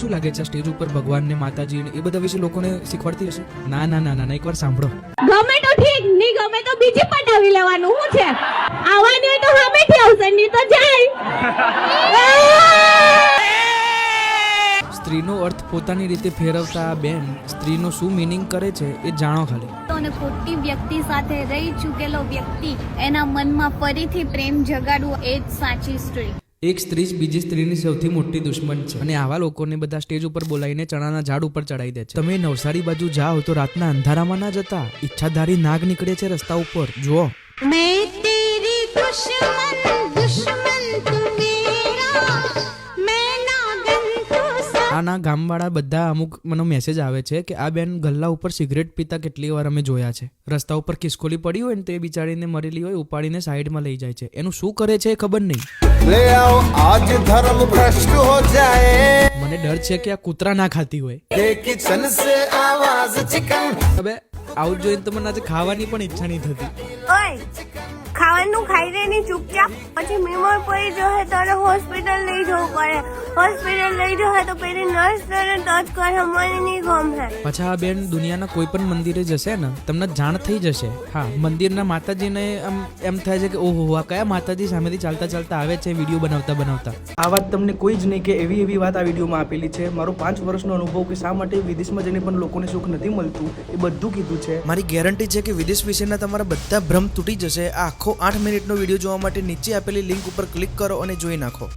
શું લાગે છે સ્ટેજ ઉપર ભગવાન ને માતાજી એ બધા વિશે લોકોને શીખવાડતી હશે? ના ના ના ના એક એકવાર સાંભળો. ગમે તો ઠીક નહીં ગમે તો બીજી પટાવી લેવાનું. શું છે? આવવાની હોય તો સામેથી આવશે નહીં તો જાય. સ્ત્રીનો અર્થ પોતાની રીતે ફેરવતા બેન સ્ત્રીનો શું મિનિંગ કરે છે એ જાણો ખાલી. અને ખોટી વ્યક્તિ સાથે રહી ચૂકેલો વ્યક્તિ એના મનમાં ફરીથી પ્રેમ જગાડવું એ જ સાચી સ્ત્રી એક સ્ત્રી જ બીજી સ્ત્રીની સૌથી મોટી દુશ્મન છે. અને આવા લોકોને બધા સ્ટેજ ઉપર બોલાવીને ચણાના ઝાડ ઉપર ચડાવી દે છે. તમે નવસારી બાજુ જાઓ તો રાતના અંધારામાં ના જતા ઈચ્છાધારી નાગ નીકળે છે રસ્તા ઉપર. જુઓ. મેં તેરી દુશ્મન આના ગામવાળા બધા અમુક મને મેસેજ આવે છે કે આ બેન ગલ્લા ઉપર સિગરેટ પીતા કેટલી વાર અમે જોયા છે. રસ્તા ઉપર કિસ્કોલી પડી હોય ને તે બિચારીને મરેલી હોય ઉપાડીને સાઈડમાં લઈ જાય છે. એનું શું કરે છે એ ખબર નહીં. લે આવો આજ ધર્મ ભ્રષ્ટ હો જાય. મને ડર છે કે આ કૂતરા ના ખાતી હોય. કિચન સે આવાજ ચિકન. હવે આવું જોઈને તો મને આજે ખાવાની પણ ઈચ્છા નહીં થતી. ખાવાનું ખાઈ દે ને ચૂપચાપ. પછી બીમાર પડી જશે તો હોસ્પિટલ લઈ જવું પડે. હોસ્પિટલ લઈ જશે તો પેલી નર્સ તને ટચ કરે મને નહીં ગમે. પાછા આ બેન દુનિયાના કોઈ પણ મંદિરે જશે ને તમને જાણ થઈ જશે. હા મંદિરના માતાજીને એમ એમ થાય છે કે ઓહો આ કયા માતાજી સામેથી ચાલતા ચાલતા આવે છે વીડિયો બનાવતા બનાવતા? આ વાત તમને કોઈ જ નહીં કે એવી એવી વાત આ વિડીયોમાં આપેલી છે. મારો પાંચ વર્ષનો અનુભવ કે શા માટે વિદેશમાં જઈને પણ લોકોને સુખ નથી મળતું એ બધું કીધું છે. મારી ગેરંટી છે કે વિદેશ વિશેના તમારા બધા ભ્રમ તૂટી જશે. આ આખો આઠ મિનિટનો વીડિયો જોવા માટે નીચે આપેલી લિંક ઉપર ક્લિક કરો અને જોઈ નાખો.